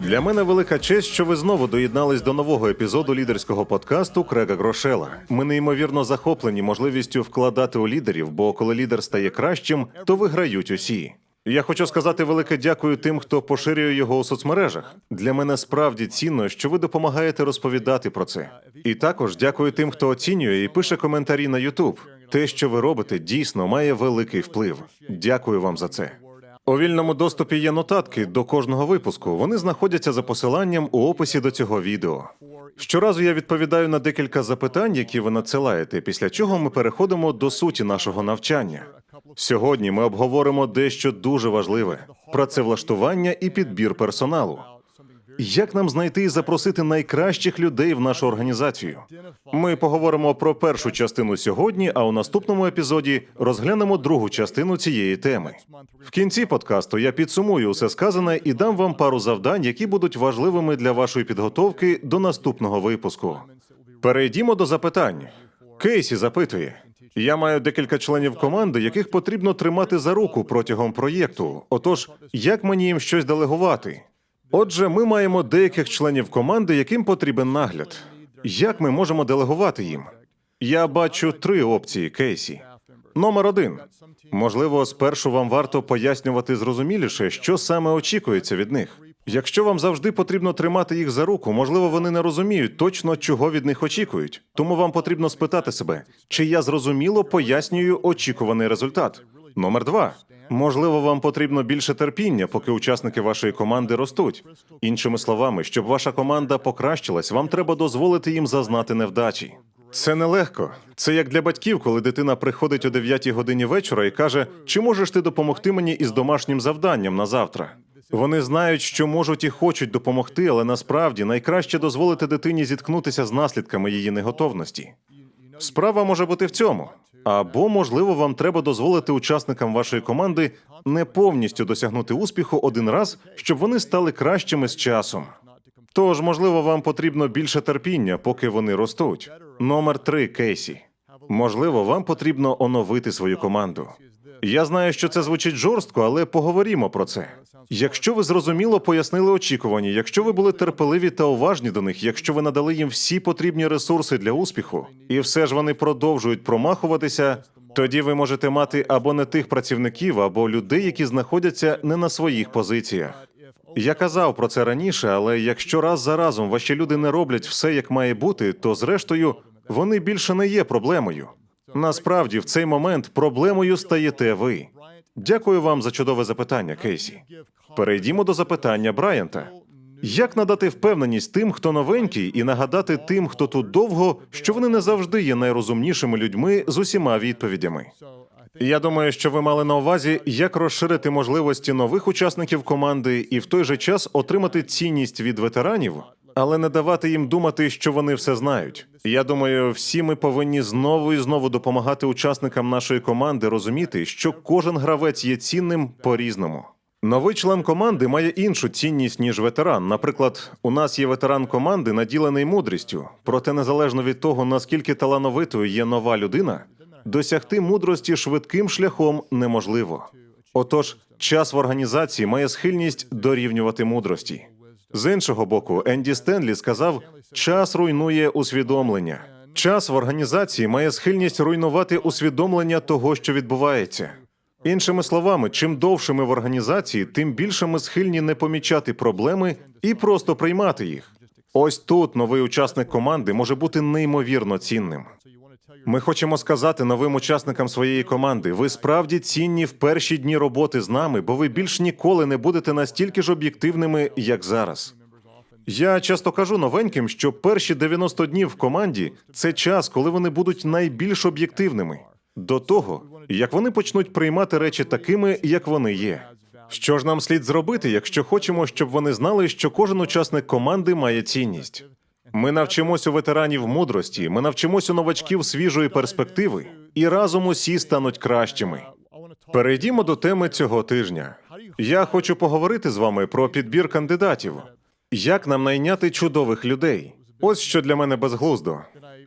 Для мене велика честь, що ви знову доєднались до нового епізоду лідерського подкасту Крега Грошела. Ми неймовірно захоплені можливістю вкладати у лідерів, бо коли лідер стає кращим, то виграють усі. Я хочу сказати велике дякую тим, хто поширює його у соцмережах. Для мене справді цінно, що ви допомагаєте розповідати про це. І також дякую тим, хто оцінює і пише коментарі на YouTube. Те, що ви робите, дійсно має великий вплив. Дякую вам за це. У вільному доступі є нотатки до кожного випуску. Вони знаходяться за посиланням у описі до цього відео. Щоразу я відповідаю на декілька запитань, які ви надсилаєте, після чого ми переходимо до суті нашого навчання. Сьогодні ми обговоримо дещо дуже важливе: працевлаштування і підбір персоналу. Як нам знайти і запросити найкращих людей в нашу організацію? Ми поговоримо про першу частину сьогодні, а у наступному епізоді розглянемо другу частину цієї теми. В кінці подкасту я підсумую усе сказане і дам вам пару завдань, які будуть важливими для вашої підготовки до наступного випуску. Перейдімо до запитань. Кейсі запитує: я маю декілька членів команди, яких потрібно тримати за руку протягом проєкту. Отож, як мені їм щось делегувати? Отже, ми маємо деяких членів команди, яким потрібен нагляд. Як ми можемо делегувати їм? Я бачу три опції Кейсі. Номер один. Можливо, спершу вам варто пояснювати зрозуміліше, що саме очікується від них. Якщо вам завжди потрібно тримати їх за руку, можливо, вони не розуміють точно, чого від них очікують. Тому вам потрібно спитати себе, чи я зрозуміло пояснюю очікуваний результат. Номер два. Можливо, вам потрібно більше терпіння, поки учасники вашої команди ростуть. Іншими словами, щоб ваша команда покращилась, вам треба дозволити їм зазнати невдачі. Це нелегко. Це як для батьків, коли дитина приходить о 9 годині вечора і каже: Чи можеш ти допомогти мені із домашнім завданням на завтра? Вони знають, що можуть і хочуть допомогти, але насправді найкраще дозволити дитині зіткнутися з наслідками її неготовності. Справа може бути в цьому. Або, можливо, вам треба дозволити учасникам вашої команди не повністю досягнути успіху один раз, щоб вони стали кращими з часом. Тож, можливо, вам потрібно більше терпіння, поки вони ростуть. Номер три Кейсі. Можливо, вам потрібно оновити свою команду. Я знаю, що це звучить жорстко, але поговоримо про це. Якщо ви зрозуміло пояснили очікування, якщо ви були терпеливі та уважні до них, якщо ви надали їм всі потрібні ресурси для успіху, і все ж вони продовжують промахуватися, тоді ви можете мати або не тих працівників, або людей, які знаходяться не на своїх позиціях. Я казав про це раніше, але якщо раз за разом ваші люди не роблять все як має бути, то зрештою вони більше не є проблемою. Насправді, в цей момент проблемою стаєте ви. Дякую вам за чудове запитання, Кейсі. Перейдімо до запитання Брайанта. Як надати впевненість тим, хто новенький, і нагадати тим, хто тут довго, що вони не завжди є найрозумнішими людьми з усіма відповідями? Я думаю, що ви мали на увазі, як розширити можливості нових учасників команди і в той же час отримати цінність від ветеранів, але не давати їм думати, що вони все знають. Я думаю, всі ми повинні знову і знову допомагати учасникам нашої команди розуміти, що кожен гравець є цінним по-різному. Новий член команди має іншу цінність ніж ветеран. Наприклад, у нас є ветеран команди, наділений мудрістю. Проте, незалежно від того, наскільки талановитою є нова людина, досягти мудрості швидким шляхом неможливо. Отож, час в організації має схильність дорівнювати мудрості. З іншого боку, Енді Стенлі сказав: час руйнує усвідомлення. Час в організації має схильність руйнувати усвідомлення того, що відбувається. Іншими словами, чим довше ми в організації, тим більше ми схильні не помічати проблеми і просто приймати їх. Ось тут новий учасник команди може бути неймовірно цінним. Ми хочемо сказати новим учасникам своєї команди: ви справді цінні в перші дні роботи з нами, бо ви більш ніколи не будете настільки ж об'єктивними, як зараз. Я часто кажу новеньким, що перші 90 днів в команді це час, коли вони будуть найбільш об'єктивними до того, як вони почнуть приймати речі такими, як вони є. Що ж нам слід зробити, якщо хочемо, щоб вони знали, що кожен учасник команди має цінність? Ми навчимось у ветеранів мудрості, ми навчимось у новачків свіжої перспективи, і разом усі стануть кращими. Перейдімо до теми цього тижня. Я хочу поговорити з вами про підбір кандидатів. Як нам найняти чудових людей? Ось що для мене безглуздо.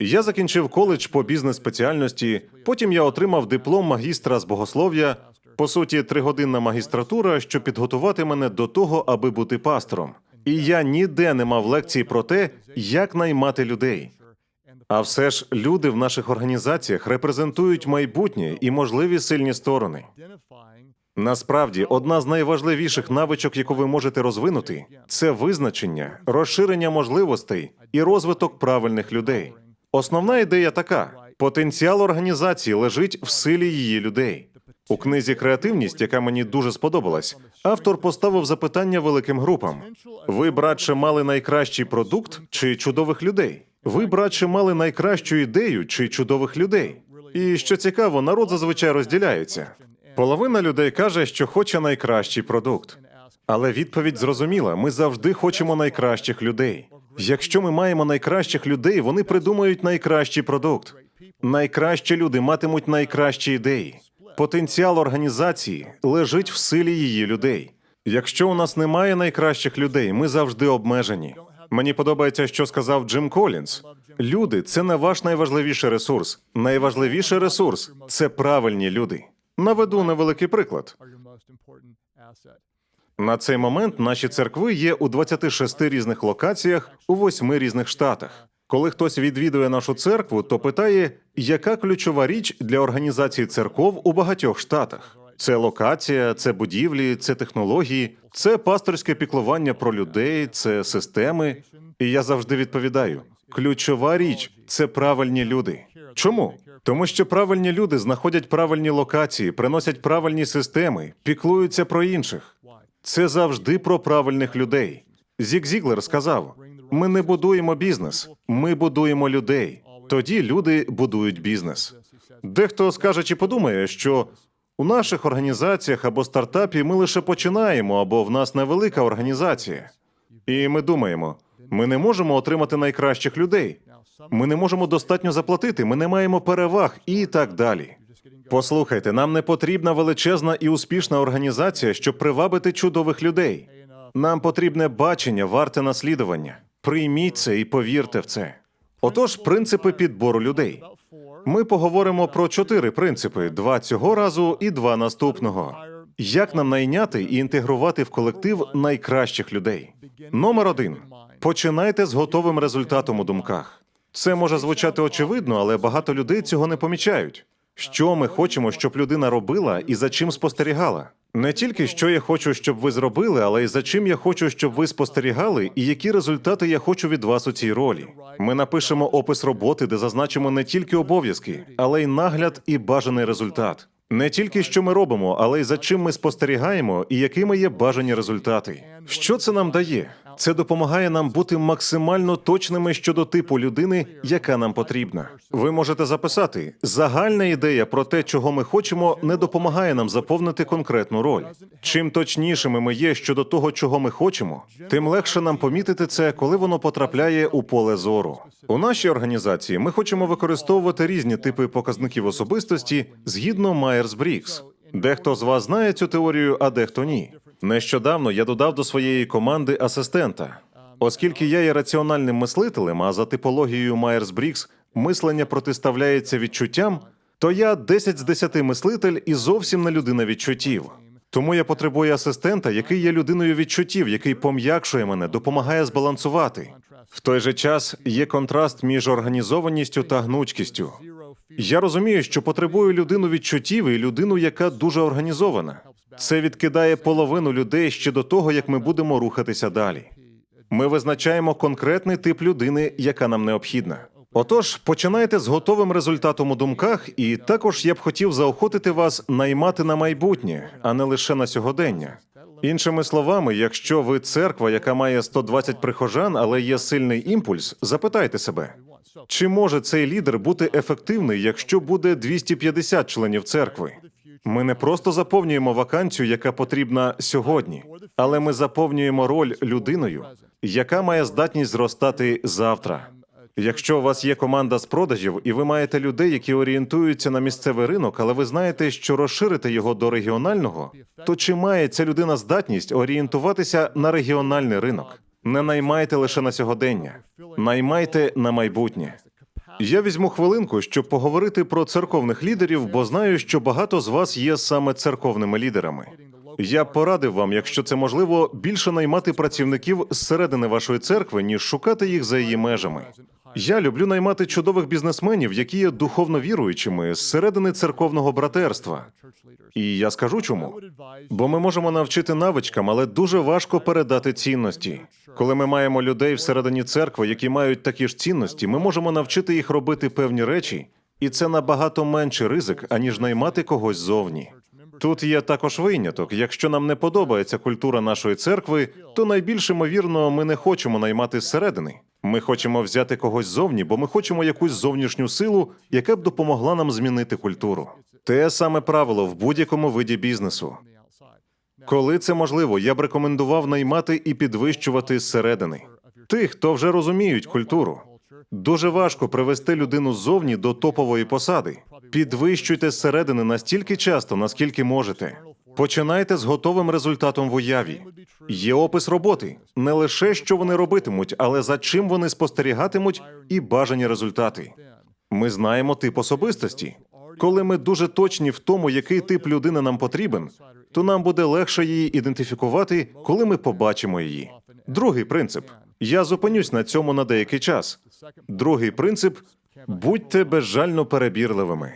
Я закінчив коледж по бізнес спеціальності. Потім я отримав диплом магістра з богослов'я. По суті, тригодинна магістратура, щоб підготувати мене до того, аби бути пастором. І я ніде не мав лекції про те, як наймати людей. А все ж люди в наших організаціях репрезентують майбутнє і можливі сильні сторони. Насправді, одна з найважливіших навичок, яку ви можете розвинути, це визначення, розширення можливостей і розвиток правильних людей. Основна ідея така: потенціал організації лежить в силі її людей. У книзі Креативність, яка мені дуже сподобалась, автор поставив запитання великим групам: ви, братче, мали найкращий продукт чи чудових людей? Ви, братче, мали найкращу ідею чи чудових людей? І що цікаво, народ зазвичай розділяється. Половина людей каже, що хоче найкращий продукт. Але відповідь зрозуміла: ми завжди хочемо найкращих людей. Якщо ми маємо найкращих людей, вони придумають найкращий продукт. Найкращі люди матимуть найкращі ідеї. Потенціал організації лежить в силі її людей. Якщо у нас немає найкращих людей, ми завжди обмежені. Мені подобається, що сказав Джим Колінз. Люди це не ваш найважливіший ресурс. Найважливіший ресурс це правильні люди. Наведу невеликий приклад. На цей момент наші церкви є у 26 різних локаціях у 8 різних штатах. Коли хтось відвідує нашу церкву, то питає, яка ключова річ для організації церков у багатьох штатах. Це локація, це будівлі, це технології, це пасторське піклування про людей, це системи. І я завжди відповідаю: ключова річ це правильні люди. Чому? Тому що правильні люди знаходять правильні локації, приносять правильні системи, піклуються про інших. Це завжди про правильних людей. Зік Зіглер сказав: ми не будуємо бізнес, ми будуємо людей. Тоді люди будують бізнес. Дехто скаже чи подумає, що у наших організаціях або стартапі ми лише починаємо, або в нас невелика організація. І ми думаємо, ми не можемо отримати найкращих людей. Ми не можемо достатньо заплатити, ми не маємо переваг і так далі. Послухайте, нам не потрібна величезна і успішна організація, щоб привабити чудових людей. Нам потрібне бачення, варте наслідування. Прийміть це і повірте в це. Отож, принципи підбору людей. Ми поговоримо про чотири принципи: два цього разу і два наступного. Як нам найняти і інтегрувати в колектив найкращих людей? Номер один: починайте з готовим результатом у думках. Це може звучати очевидно, але багато людей цього не помічають. Що ми хочемо, щоб людина робила і за чим спостерігала? Не тільки що я хочу, щоб ви зробили, але й за чим я хочу, щоб ви спостерігали, і які результати я хочу від вас у цій ролі. Ми напишемо опис роботи, де зазначимо не тільки обов'язки, але й нагляд і бажаний результат. Не тільки що ми робимо, але й за чим ми спостерігаємо, і якими є бажані результати. Що це нам дає? Це допомагає нам бути максимально точними щодо типу людини, яка нам потрібна. Ви можете записати загальна ідея про те, чого ми хочемо, не допомагає нам заповнити конкретну роль. Чим точнішими ми є щодо того, чого ми хочемо, тим легше нам помітити це, коли воно потрапляє у поле зору. У нашій організації ми хочемо використовувати різні типи показників особистості згідно Майерс-Брікс. Дехто з вас знає цю теорію, а дехто ні. Нещодавно я додав до своєї команди асистента. Оскільки я є раціональним мислителем, а за типологією Майерс-Брікс мислення протиставляється відчуттям, то я 10 з 10 мислитель і зовсім не людина відчуттів. Тому я потребую асистента, який є людиною відчуттів, який пом'якшує мене, допомагає збалансувати. В той же час є контраст між організованістю та гнучкістю. Я розумію, що потребую людину відчуттів і людину, яка дуже організована. Це відкидає половину людей ще до того, як ми будемо рухатися далі. Ми визначаємо конкретний тип людини, яка нам необхідна. Отож, починайте з готовим результатом у думках, і також я б хотів заохотити вас наймати на майбутнє, а не лише на сьогодення. Іншими словами, якщо ви церква, яка має 120 прихожан, але є сильний імпульс, запитайте себе, чи може цей лідер бути ефективний, якщо буде 250 членів церкви? Ми не просто заповнюємо вакансію, яка потрібна сьогодні, але ми заповнюємо роль людиною, яка має здатність зростати завтра. Якщо у вас є команда з продажів, і ви маєте людей, які орієнтуються на місцевий ринок, але ви знаєте, що розширити його до регіонального, то чи має ця людина здатність орієнтуватися на регіональний ринок? Не наймайте лише на сьогодення, наймайте на майбутнє. Я візьму хвилинку, щоб поговорити про церковних лідерів, бо знаю, що багато з вас є саме церковними лідерами. Я порадив вам, якщо це можливо, більше наймати працівників зсередини вашої церкви, ніж шукати їх за її межами. Я люблю наймати чудових бізнесменів, які є духовно віруючими зсередини церковного братерства. І я скажу чому. Бо ми можемо навчити навичкам, але дуже важко передати цінності. Коли ми маємо людей всередині церкви, які мають такі ж цінності, ми можемо навчити їх робити певні речі, і це набагато менший ризик, аніж наймати когось ззовні. Тут є також виняток. Якщо нам не подобається культура нашої церкви, то найбільш ймовірно ми не хочемо наймати зсередини. Ми хочемо взяти когось ззовні, бо ми хочемо якусь зовнішню силу, яка б допомогла нам змінити культуру. Те саме правило в будь-якому виді бізнесу. Коли це можливо, я б рекомендував наймати і підвищувати зсередини тих, хто вже розуміють культуру. Дуже важко привести людину ззовні до топової посади. Підвищуйте зсередини настільки часто, наскільки можете. Починайте з готовим результатом в уяві. Є опис роботи, не лише що вони робитимуть, але за чим вони спостерігатимуть і бажані результати. Ми знаємо тип особистості. Коли ми дуже точні в тому, який тип людини нам потрібен, то нам буде легше її ідентифікувати, коли ми побачимо її. Другий принцип. Я зупинюсь на цьому на деякий час. Другий принцип будьте безжально перебірливими.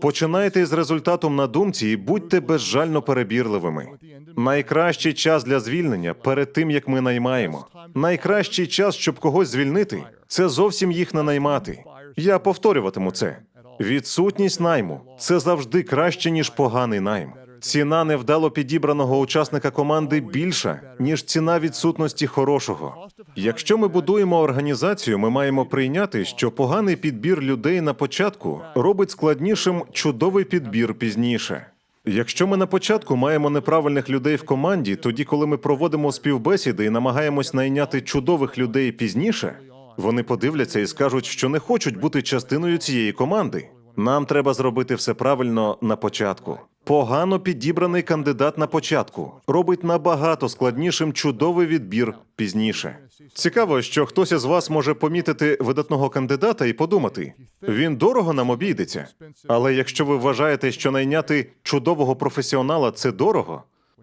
Починайте з результатом на думці і будьте безжально перебірливими. Найкращий час для звільнення перед тим як ми наймаємо. Найкращий час, щоб когось звільнити, це зовсім їх не наймати. Я повторюватиму це. Відсутність найму це завжди краще ніж поганий найм. Ціна невдало підібраного учасника команди більша ніж ціна відсутності хорошого. Якщо ми будуємо організацію, ми маємо прийняти, що поганий підбір людей на початку робить складнішим чудовий підбір пізніше. Якщо ми на початку маємо неправильних людей в команді, тоді коли ми проводимо співбесіди і намагаємось найняти чудових людей пізніше, вони подивляться і скажуть, що не хочуть бути частиною цієї команди. Нам треба зробити все правильно на початку. Погано підібраний кандидат на початку робить набагато складнішим чудовий відбір пізніше. Цікаво, що хтось із вас може помітити видатного кандидата і подумати: він дорого нам обійдеться. Але якщо ви вважаєте, що найняти чудового професіонала це дорого,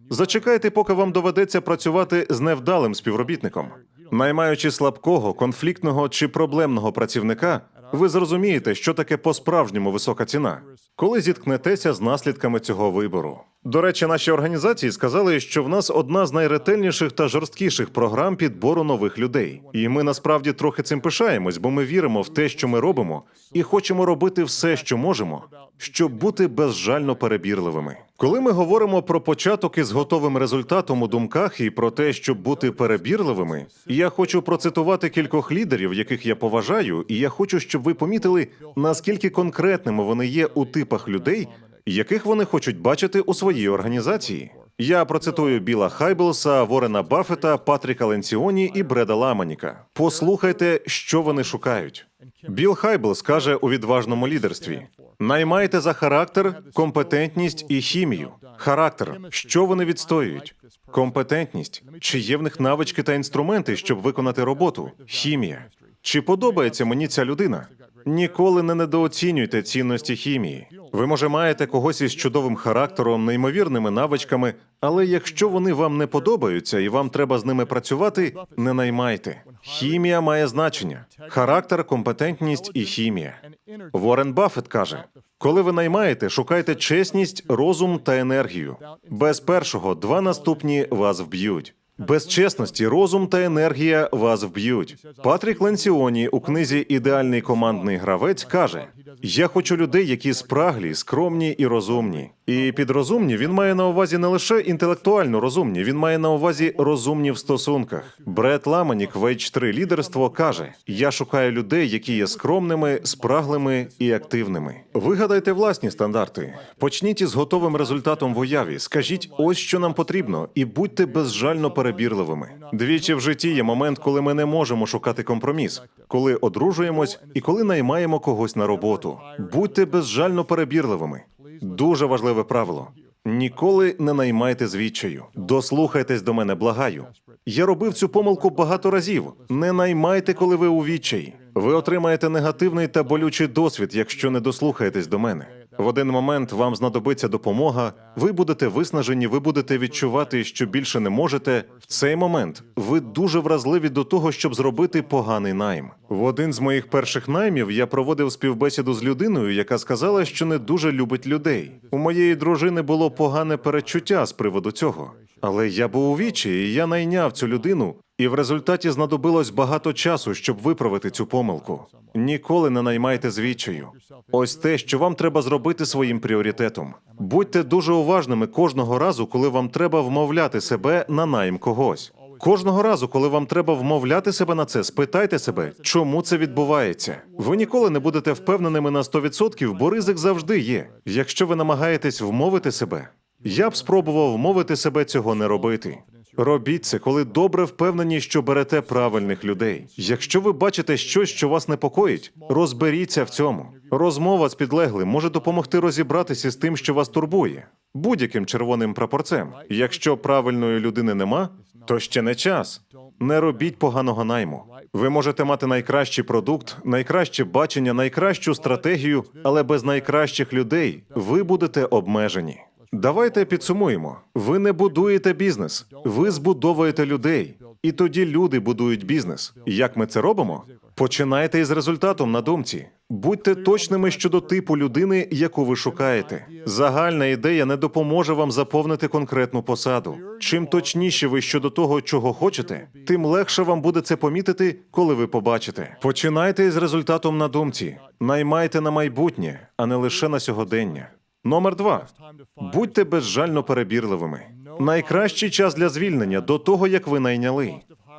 зачекайте, поки вам доведеться працювати з невдалим співробітником. Наймаючи слабкого, конфліктного чи проблемного працівника, ви зрозумієте, що таке по-справжньому висока ціна, коли зіткнетеся з наслідками цього вибору. До речі, наші організації сказали, що в нас одна з найретельніших та жорсткіших програм підбору нових людей. І ми насправді трохи цим пишаємось, бо ми віримо в те, що ми робимо, і хочемо робити все, що можемо, щоб бути безжально перебірливими. Коли ми говоримо про початок із готовим результатом у думках і про те, щоб бути перебірливими, я хочу процитувати кількох лідерів, яких я поважаю, і я хочу, щоб ви помітили, наскільки конкретними вони є у типах людей, яких вони хочуть бачити у своїй організації. Я процитую Біла Хайблса, Ворена Баффета, Патріка Ленціоні і Бреда Ламаніка. Послухайте, що вони шукають. Біл Хайблс каже у відважному лідерстві: наймайте за характер, компетентність і хімію. Характер, що вони відстоюють, компетентність, чи є в них навички та інструменти, щоб виконати роботу, хімія. Чи подобається мені ця людина? Ніколи не недооцінюйте цінності хімії. Ви, може, маєте когось із чудовим характером, неймовірними навичками, але якщо вони вам не подобаються і вам треба з ними працювати, не наймайте. Хімія має значення: характер, компетентність і хімія. Ворен Баффет каже: коли ви наймаєте, шукайте чесність, розум та енергію. Без першого два наступні вас вб'ють. Без чесності, розум та енергія вас вб'ють. Патрік Ленціоні у книзі Ідеальний командний гравець каже: Я хочу людей, які спраглі, скромні і розумні. І під розумні він має на увазі не лише інтелектуально розумні, він має на увазі розумні в стосунках. Бред Ламанік в H3 лідерство каже: Я шукаю людей, які є скромними, спраглими і активними. Вигадайте власні стандарти. Почніть із готовим результатом в уяві. Скажіть, ось що нам потрібно, і будьте безжально перебірливими. Двічі в житті є момент, коли ми не можемо шукати компроміс, коли одружуємось і коли наймаємо когось на роботу. Будьте безжально перебірливими. Дуже важливе правило. Ніколи не наймайте звідчаю. Дослухайтесь до мене, благаю. Я робив цю помилку багато разів. Не наймайте, коли ви у відчаї. Ви отримаєте негативний та болючий досвід, якщо не дослухаєтесь до мене. В один момент вам знадобиться допомога, ви будете виснажені, ви будете відчувати, що більше не можете. В цей момент ви дуже вразливі до того, щоб зробити поганий найм. В один з моїх перших наймів я проводив співбесіду з людиною, яка сказала, що не дуже любить людей. У моєї дружини було погане передчуття з приводу цього. Але я був у вічі, і я найняв цю людину, і в результаті знадобилось багато часу, щоб виправити цю помилку. Ніколи не наймайте з відчаю. Ось те, що вам треба зробити своїм пріоритетом. Будьте дуже уважними кожного разу, коли вам треба вмовляти себе на найм когось. Кожного разу, коли вам треба вмовляти себе на це, спитайте себе, чому це відбувається. Ви ніколи не будете впевненими на 100%, бо ризик завжди є. Якщо ви намагаєтесь вмовити себе, я б спробував вмовити себе цього не робити. Робіть це, коли добре впевнені, що берете правильних людей. Якщо ви бачите щось, що вас непокоїть, розберіться в цьому. Розмова з підлеглим може допомогти розібратися з тим, що вас турбує, будь-яким червоним прапорцем. Якщо правильної людини нема, то ще не час. Не робіть поганого найму. Ви можете мати найкращий продукт, найкраще бачення, найкращу стратегію, але без найкращих людей ви будете обмежені. Давайте підсумуємо: ви не будуєте бізнес, ви збудовуєте людей. І тоді люди будують бізнес. Як ми це робимо? Починайте із результатом на думці. Будьте точними щодо типу людини, яку ви шукаєте. Загальна ідея не допоможе вам заповнити конкретну посаду. Чим точніше ви щодо того, чого хочете, тим легше вам буде це помітити, коли ви побачите. Починайте із результатом на думці. Наймайте на майбутнє, а не лише на сьогодення. Номер два. Будьте безжально перебірливими. Найкращий час для звільнення до того, як ви найняли.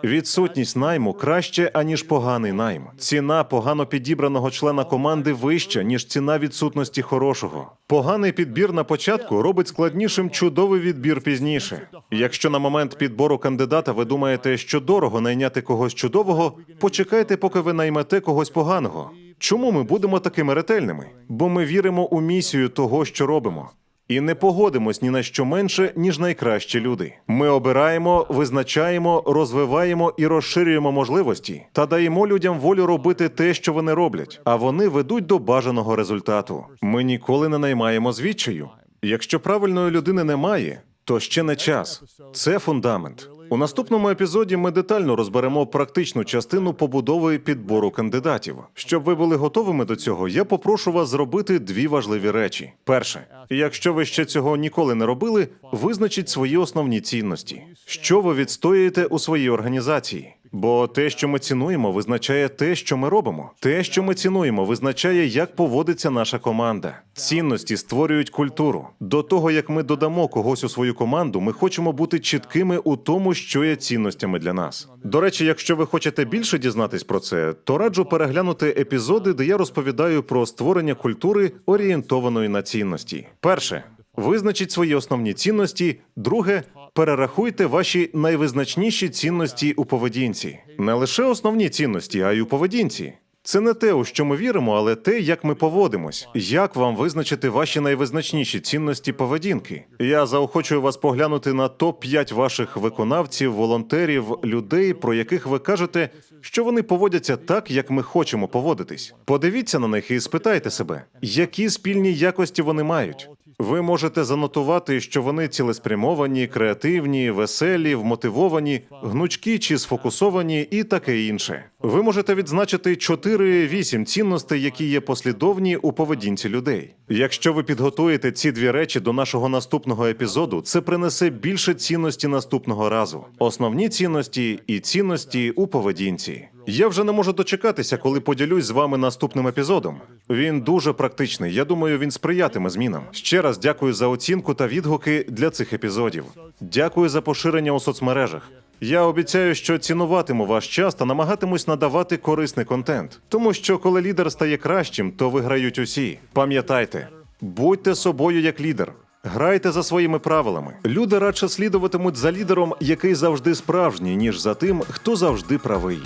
Відсутність найму краще, аніж поганий найм. Ціна погано підібраного члена команди вища, ніж ціна відсутності хорошого. Поганий підбір на початку робить складнішим чудовий відбір пізніше. Якщо на момент підбору кандидата ви думаєте, що дорого найняти когось чудового, почекайте, поки ви наймете когось поганого. Чому ми будемо такими ретельними? Бо ми віримо у місію того, що робимо. І не погодимось ні на що менше, ніж найкращі люди. Ми обираємо, визначаємо, розвиваємо і розширюємо можливості та даємо людям волю робити те, що вони роблять, а вони ведуть до бажаного результату. Ми ніколи не наймаємо звідчаю. Якщо правильної людини немає, то ще не час. Це фундамент. У наступному епізоді ми детально розберемо практичну частину побудови підбору кандидатів. Щоб ви були готовими до цього, я попрошу вас зробити дві важливі речі. Перше, якщо ви ще цього ніколи не робили, визначіть свої основні цінності, що ви відстоюєте у своїй організації. Бо те, що ми цінуємо, визначає те, що ми робимо. Те, що ми цінуємо, визначає, як поводиться наша команда. Цінності створюють культуру. До того як ми додамо когось у свою команду, ми хочемо бути чіткими у тому, що є цінностями для нас. До речі, якщо ви хочете більше дізнатись про це, то раджу переглянути епізоди, де я розповідаю про створення культури, орієнтованої на цінності. Перше. Визначіть свої основні цінності. Друге, перерахуйте ваші найвизначніші цінності у поведінці. Не лише основні цінності, а й у поведінці. Це не те, у що ми віримо, але те, як ми поводимось. Як вам визначити ваші найвизначніші цінності поведінки? Я заохочую вас поглянути на топ 5 ваших виконавців, волонтерів, людей, про яких ви кажете, що вони поводяться так, як ми хочемо поводитись. Подивіться на них і спитайте себе, які спільні якості вони мають. Ви можете занотувати, що вони цілеспрямовані, креативні, веселі, вмотивовані, гнучкі чи сфокусовані, і таке інше. Ви можете відзначити 4-8 цінностей, які є послідовні у поведінці людей. Якщо ви підготуєте ці дві речі до нашого наступного епізоду, це принесе більше цінності наступного разу. Основні цінності і цінності у поведінці. Я вже не можу дочекатися, коли поділюсь з вами наступним епізодом. Він дуже практичний. Я думаю, він сприятиме змінам. Ще раз дякую за оцінку та відгуки для цих епізодів. Дякую за поширення у соцмережах. Я обіцяю, що цінуватиму ваш час та намагатимусь надавати корисний контент. Тому що коли лідер стає кращим, то виграють усі. Пам'ятайте, будьте собою як лідер. Грайте за своїми правилами. Люди радше слідуватимуть за лідером, який завжди справжній, ніж за тим, хто завжди правий.